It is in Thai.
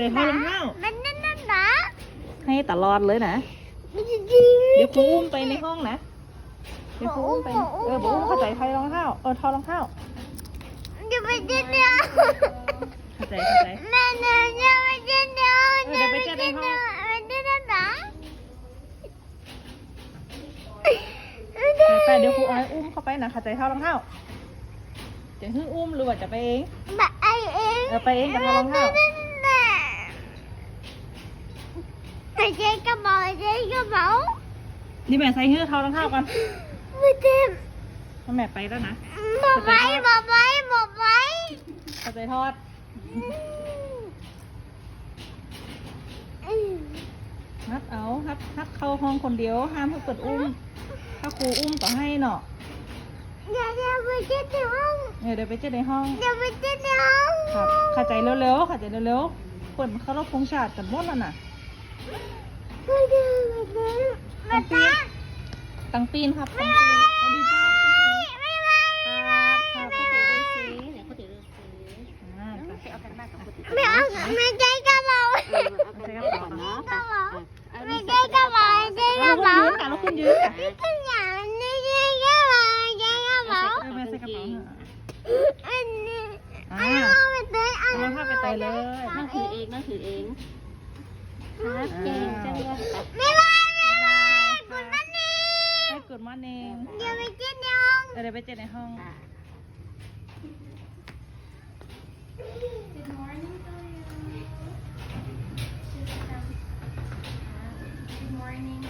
ใจห้อยรองเท้ามันนั่นนั่นนะให้ตลอดเลยนะมันจะจริงเดี๋ยวครูอุ้มไปในห้องนะ เดี๋ยวครูอุ้มไป เออบอกอุ้มเข้าใจห้อยรองเท้า เออทอรองเท้าจะไปเจอเดียวเข้าใจเข้าใจแม่เนี่ยจะไปเจอเดียวเออเดี๋ยวไปเจอในห้องมันนั่นนั่นนะไปเดี๋ยวครูเอาให้อุ้มเข้าไปนะเข้าใจเท้ารองเท้าจะให้อุ้มหรือว่าจะไปเองแบบไอเอง เออไปเองกับทอรองเท้า หายใจกระเป๋าหายใจกระเป๋านี่แม่ใส่เฮือทอรองเท้าก่อนไม่เต็มถ้าแม่ไปแล้วนะบอกไว้บอกไว้บอกไว้เข้าใจทอดฮับเอาฮับฮับเข้าห้องคนเดียวห้ามให้เปิดอุ้ม ถ้าครูอุ้มก็ให้เนาะเดี๋ยวเดี๋ยวไปเจอในห้องเออเดี๋ยวไปเจอในห้องเดี๋ยวไปเจอในห้องครับเข้าใจเร็วๆเข้าใจเร็วๆเปิดเขาเราพงชาติกันหมดแล้วน่ะ ไม่ได้ไม่ได้ไม่ได้ตังปีนครับตังปีนสวัสดีจ้าไม่ได้ครับครับเขาถือฤาษีเนี่ยเขาถือฤาษีอ่าไปเอากันบ้านของเขาถือไม่เอาไม่ใจกระเป๋าเอากันบ้านก่อนเนาะกระเป๋าเอาไม่นี่ใจกระเป๋าไม่ใจกเราระคุณเป๋ายืนกันเราคุณยืนกันทุกอย่างนี่ใจกระเป๋าใจกระเป๋าเออแม่ใส่กระเป๋าอันนี้อันนี้เอาไปเตยอันนี้ผ้าไปเตยเลยนั่งถือเองนั่งถือเอง ครับเก่งจังเลยไม่ได้ไม่ได้คุณมันนี่ให้กดมอร์นิ่งเดี๋ยวไปเจอในห้องเออเดี๋ยวไปเจอในห้องอะ Good morning.